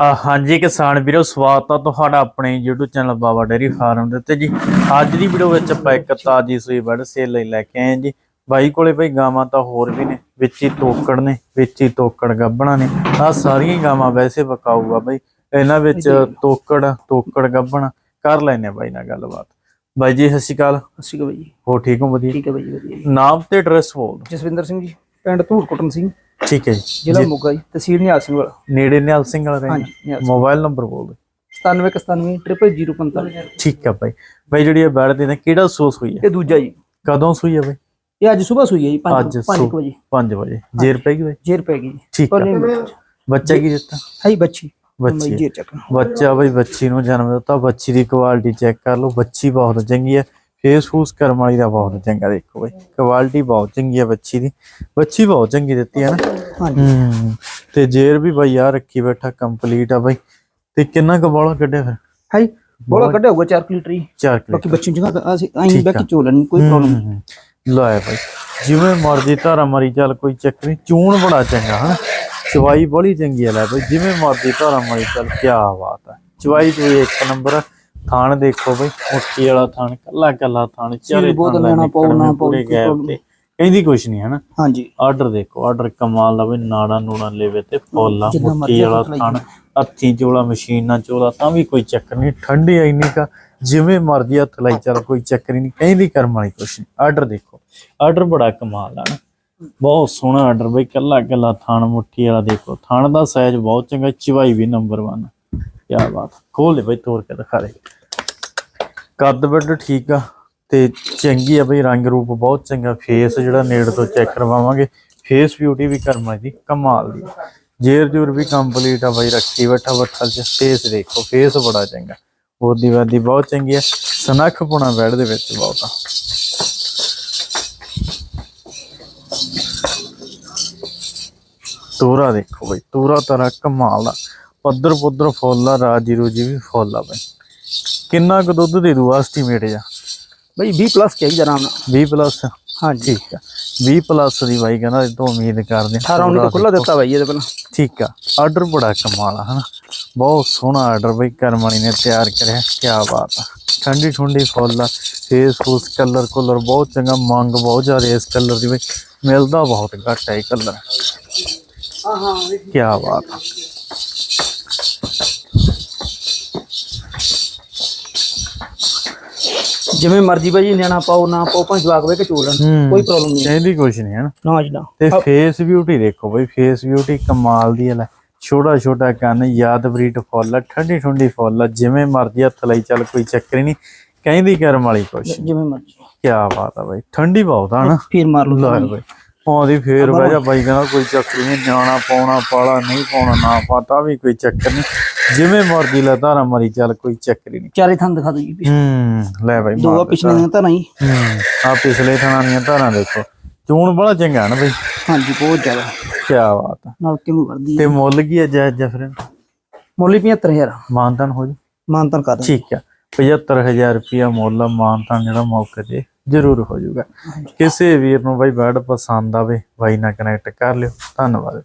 ਹਾਂਜੀ ਕਿਸਾਨ ਵੀਰੋ ਸਵਾਗਤ ਆ ਤੁਹਾਡਾ ਆਪਣੇ YouTube channel Baba dairy farm ਦੇ ਉੱਤੇ ਜੀ। ਅੱਜ ਦੀ ਵੀਡੀਓ ਵਿੱਚ ਆਪਾਂ ਇੱਕ ਤਾਜੀ ਸੂਈ ਬੜ ਸੇਲ ਲਈ ਲੈ ਕੇ ਆਏ ਜੀ। ਬਾਈ ਕੋਲੇ ਭਾਈ ਗਾਵਾਂ ਤਾਂ ਹੋਰ ਵੀ ਨੇ ਵਿੱਚ ਹੀ ਤੋਕੜ ਨੇ ਵਿੱਚ ਹੀ ਤੋਕੜ ਗੱਬਣਾ ਨੇ। ਆ ਸਾਰੀਆਂ ਗਾਵਾਂ ਵੈਸੇ ਬਕਾਊ ਆ ਬਾਈ। ਇਹਨਾਂ ਵਿੱਚ ਤੋਕੜ ਤੋਕੜ ਗੱਬਣ ਕਰ ਲੈਨੇ ਬਾਈ ਨਾਲ ਗੱਲਬਾਤ। ਬਾਈ ਜੀ ਸਤਿ ਸ਼੍ਰੀ ਅਕਾਲ। ਅਸੀਂ ਕਹ ਬਈ ਹੋ ਠੀਕ ਹੋ ਵਧੀਆ? ਠੀਕ ਹੈ ਬਈ ਵਧੀਆ। ਨਾਮ ਤੇ ਐਡਰੈਸ ਬੋਲ। ਜਸਵਿੰਦਰ ਸਿੰਘ ਜੀ ਪਿੰਡ ਧੂੜਕੁਟਨ ਸਿੰਘ। ਠੀਕ ਹੈ ਜੀ। ਜ਼ਿਲ੍ਹਾ ਮੋਗਾ ਜੀ ਤਹਿਸੀਲ ਨਿਹਾਲ ਸਿੰਘ ਵਾਲਾ। ਨੇੜੇ ਨਿਹਾਲ ਸਿੰਘ ਵਾਲਾ ਹਾਂਜੀ ਰਹਿੰਦੇ ਨਿਹਾਲ ਮੋਬਾਈਲ ਨੰਬਰ ਬੋਲ ਦਿਓ। 9797 ਠੀਕ ਆ ਬਾਈ ਬਾਈ ਜਿਹੜੀ ਇਹ ਬੈੜ ਦੇ ਨੇ ਕਿਹੜਾ ਸੋਸ ਹੋਈ ਹੈ? ਇਹ ਦੂਜਾ ਜੀ। ਕਦੋਂ ਸੂਈ ਹੈ ਬਾਈ ਇਹ ਅੱਜ ਸਵੇਰ ਸੂਈ ਹੈ ਜੀ ਅੱਜ 5 ਸੂ- ਵਜੇ। 5 ਵਜੇ। ਜੇਰ ਪੈ ਗਈ ਬਾਈ ਜੇਰ ਪੈ ਗਈ ਜੀ। ਠੀਕ ਆ ਬੱਚਾ ਕੀ ਦਿੱਤਾ? ਹੈ ਬੱਚੀ। ਬੱਚੀ ਜੇਰ ਬੱਚਾ ਬਈ ਬੱਚੀ ਨੂੰ ਜਨਮ ਦਿੱਤਾ। ਬੱਚੀ ਦੀ ਕੁਆਲਿਟੀ ਚੈੱਕ ਕਰ ਲਓ। ਬੱਚੀ ਬਹੁਤ ਚੰਗੀ ਹੈ। ਫੇਸ ਫੂਸ ਕਰਮ ਵਾਲੀ ਦਾ ਬਹੁਤ ਚੰਗਾ ਦੇਖੋ ਬਈ। ਕੁਆਲਿਟੀ ਬਹੁਤ ਚੰਗੀ ਹੈ ਬੱਚੀ ਦੀ। ਬੱਚੀ ਬਹੁਤ ਚੰਗੀ ਦਿੱਤੀ ਹੈ ਨਾ। ਹਾਂਜੀ। ਤੇ ਜੇਰ ਵੀ ਬਈ ਆ ਰੱਖੀ ਬੈਠਾ ਕੰਪਲੀਟ ਆ ਬਈ। ਤੇ ਕਿੰਨਾ ਕੁ ਬੋਲਾ ਕੱਢਿਆ ਫਿਰ? ਹੈ ਜੀ ਬੋਲਾ ਕੱਢਿਆ ਹੋਊਗਾ 4 ਲੀਟਰ ਹੀ 4 ਕਿਲੋ ਬਾਕੀ ਬੱਚੀ ਜਗ੍ਹਾ ਅਸੀਂ ਐਂ ਆ। ਬੈਕ ਚੋਲਣ ਕੋਈ ਪ੍ਰੋਬਲਮ ਨਹੀਂ ਲਾਇਆ ਭਾਈ ਜਿਵੇਂ ਮਰਜ਼ੀ ਧਾਰਾ ਮਰੀ ਚੱਲ ਕੋਈ ਚੱਕਰ ਨਹੀਂ। ਚੂਣ ਬੜਾ ਚੰਗਾ ਹਨ। ਚਵਾਈ ਬੜੀ ਚੰਗੀ ਹੈ ਲੈ ਭਾਈ ਜਿਵੇਂ ਮਰਜ਼ੀ ਧਾਰਾ ਮਰੀ ਚੱਲ ਕੀ ਬਾਤ ਹੈ ਚਵਾਈ ਤੇ ਇੱਕ ਨੰਬਰ ਥਾਣ ਦੇਖੋ ਭਾਈ ਮੁੱਠੀ ਵਾਲਾ ਥਾਣ ਕੱਲਾ ਕੱਲਾ ਥਾਣ ਚਾਰੇ ਬਹੁਤ ਲੈਣਾ problem ਤੇ। ਕਹਿੰਦੀ ਕੁਛ ਨਹੀਂ ਹਨਾ? ਹਾਂਜੀ। ਆਰਡਰ ਦੇਖੋ ਆਰਡਰ ਕਮਾਲ ਦਾ ਵੀ ਨਾੜਾ ਨੂੜਾ ਲੈਵੇ ਤੇ ਫੋਲਾ ਮੁੱਠੀ ਵਾਲਾ ਥਾਣ ਹੱਥੀ ਚੋਲਾ ਮਸ਼ੀਨ ਨਾਲ ਚੋਲਾ ਤਾਂ ਵੀ ਕੋਈ ਚੱਕਰ ਨਹੀਂ ਠੰਡੀ ਇੰਨੀ ਕਾ ਜਿਵੇਂ ਮਰਜ਼ੀ ਹੱਥ ਲਾਈ ਚੱਲ ਕੋਈ ਚੱਕਰ ਨਹੀਂ ਕਹਿੰਦੀ ਕਰਮ ਵਾਲੀ ਕੁਛ ਨਹੀਂ ਆਰਡਰ ਦੇਖੋ ਆਰਡਰ ਬੜਾ ਕਮਾਲ ਆ ਨਾ ਬਹੁਤ ਸੋਹਣਾ ਆਰਡਰ ਬਈ ਕੱਲਾ ਕੱਲਾ ਥਾਣ ਮੁੱਠੀ ਵਾਲਾ ਦੇਖੋ ਥਾਣ ਦਾ ਸਾਈਜ਼ ਬਹੁਤ ਚੰਗਾ ਚਵਾਈ ਵੀ ਨੰਬਰ 1 ਕੀ ਬਾਤ। ਖੋਲ ਲੈ ਬਈ, ਤੋੜ ਕੇ ਦਿਖਾ ਦੇ। ਕੱਦ ਵੱਡ ਠੀਕ ਆ ਤੇ ਚੰਗੀ ਆ ਬਈ, ਰੰਗ ਰੂਪ ਬਹੁਤ ਚੰਗਾ। ਫੇਸ ਜਿਹੜਾ ਨੇੜ ਤੋਂ ਚੈੱਕ ਕਰਵਾਵਾਂਗੇ। ਫੇਸ ਬਿਊਟੀ ਵੀ ਕਰਮਾ ਦੀ ਕਮਾਲ ਦੀ। ਜੇਰ ਜੂਰ ਵੀ ਕੰਪਲੀਟ ਆ ਬਈ, ਰੱਖੀ ਬੈਠਾ ਬੱਠਲ ਚ। ਫੇਸ ਦੇਖੋ ਫੇਸ ਬੜਾ ਚੰਗਾ। ਉਹਦੀ ਵਾਦੀ ਬਹੁਤ ਚੰਗੀ ਆ। ਸਨੱਖ ਪੁਣਾ ਬੈੜ ਦੇ ਵਿੱਚ ਬਹੁਤ ਆ। ਤੋਰਾ ਦੇਖੋ ਬਈ, ਤੋਰਾ ਤਰਾ ਕਮਾਲ ਦਾ ਪੱਧਰ ਪੁੱਧਰ ਫੁੱਲ ਆ ਰਾਜੀ ਰੂਜੀ ਵੀ ਫੁੱਲ ਆ ਬਈ। ਕਿੰਨਾ ਕੁ ਦੁੱਧ ਦੇ ਦੂ ਐਸਟੀਮੇਟ ਜਾ ਬਈ 20 ਪਲੱਸ ਚਾਹੀਦਾ ਆਰਾਮ ਨਾਲ। 20 ਪਲੱਸ ਹਾਂਜੀ। ਠੀਕ ਆ। 20 ਪਲੱਸ ਦੀ ਬਾਈ ਕਹਿੰਦਾ ਇਹ ਤੋਂ ਉਮੀਦ ਕਰਦੇ 18 19 ਤਾਂ ਖੁੱਲਾ ਦਿੱਤਾ ਬਾਈ ਇਹਦੇ ਪਹਿਲਾਂ। ਠੀਕ ਆ। ਆਰਡਰ ਬੜਾ ਕਮਾਲ ਆ ਹਨਾ? ਬਹੁਤ ਸੋਹਣਾ ਆਰਡਰ ਬਈ ਕਰਮਣੀ ਨੇ ਤਿਆਰ ਕਰਿਆ। ਕੀ ਬਾਤ ਆ। ਠੰਡੀ ਠੰਡੀ ਫੁੱਲ ਆ। ਫੇਸ ਫੂਸ ਕਲਰ ਕਲਰ ਬਹੁਤ ਚੰਗਾ ਮੰਗ ਬਹੁਤ ਜ਼ਿਆਦਾ ਇਸ ਕਲਰ ਦੀ ਬਈ। ਮਿਲਦਾ ਬਹੁਤ ਘੱਟ ਹੈ ਇਹ ਕਲਰ ਹਾਂ ਹਾਂ। ਕੀ ਬਾਤ ਆ। ਜਿਵੇਂ ਮਰਜ਼ੀ ਬਾਈ ਨਿਆਣਾ ਪਾਓ ਨਾ ਪਾਓ ਭਾਵੇਂ ਜਵਾਕ ਵੇ ਕੇ ਹੂੰ। ਕੋਈ ਪ੍ਰੋਬਲਮ ਨਹੀਂ। ਕਹਿੰਦੀ ਕੁਛ ਨਹੀਂ ਹਨਾ? ਨਾ ਜੀ ਨਾ। ਤੇ ਫੇਸ ਬਿਊਟੀ ਦੇਖੋ ਬਈ ਫੇਸ ਬਿਊਟੀ ਕਮਾਲ ਦੀ ਹੈ ਲੈ। ਛੋਟਾ ਛੋਟਾ ਕੰਨ ਯਾਦ ਬਰੀਟ ਫੁੱਲ ਠੰਡੀ ਠੰਡੀ ਫੁੱਲ ਜਿਵੇਂ ਮਰਜ਼ੀ ਹੱਥ ਲਈ ਚੱਲ ਕੋਈ ਚੱਕਰ ਹੀ ਨਹੀਂ। ਕਹਿੰਦੀ ਕਰਮ ਵਾਲੀ ਕੁਛ। ਜਿਵੇਂ ਮਰਜ਼ੀ। ਕੀ ਬਾਤ ਆ ਬਈ ਠੰਡੀ ਬਹੁਤ ਆ ਨਾ ਫੇਰ ਮਾਰ ਲਓ ਬਈ। ਪਾਉਂਦੀ ਫੇਰ ਬਹਿ ਜਾ ਬਾਈ ਕਹਿੰਦਾ ਕੋਈ ਚੱਕਰ ਨਹੀਂ ਨਿਆਣਾ ਪਾਉਣਾ ਪਾਲਾ ਨਹੀਂ ਪਾਉਣਾ ਨਾ ਪਾਤਾ ਵੀ ਕੋਈ ਚੱਕਰ ਨਹੀਂ। ਜਿਵੇਂ ਮਰਜ਼ੀ ਲੈ ਧਾਰਾ ਮਰੀ ਚੱਲ ਕੋਈ ਚੱਕਰ ਹੀ ਨਹੀਂ। ਚਾਰੇ ਥਾਂ ਦਿਖਾ ਦਿਓ ਜੀ। ਹੂੰ ਲੈ ਬਾਈ ਦੋ ਪਿਛਲੇ ਦੀਆਂ ਤਾਂ ਨਹੀਂ ਹੂੰ ਆ ਪਿਛਲੇ ਥਾਣਾ ਦੀਆਂ ਧਾਰਾਂ ਦੇਖੋ। ਚੂਣ ਬੜਾ ਚੰਗਾ ਨਾ ਬਈ? ਹਾਂਜੀ ਬਹੁਤ ਜ਼ਿਆਦਾ। ਕੀ ਬਾਤ ਆ ਨਾਲ ਕਿਉਂ ਕਰਦੀ ਤੇ ਮੁੱਲ ਕੀ ਹੈ ਜੈ ਜਫਰ ਮੁੱਲ 75000 ਮਾਨਤਨ ਹੋ ਜੀ ਮਾਨਤਨ ਕਰ ਠੀਕ ਆ 75000 ਰੁਪਿਆ ਮੁੱਲ ਮਾਨਤਨ ਜਿਹੜਾ ਮੌਕੇ ਤੇ ਜ਼ਰੂਰ ਹੋ ਜਾਊਗਾ। ਕਿਸੇ ਵੀਰ ਨੂੰ ਬਾਈ ਬੈਡ ਪਸੰਦ ਆਵੇ ਬਾਈ ਨਾਲ ਕਨੈਕਟ ਕਰ ਲਿਓ। ਧੰਨਵਾਦ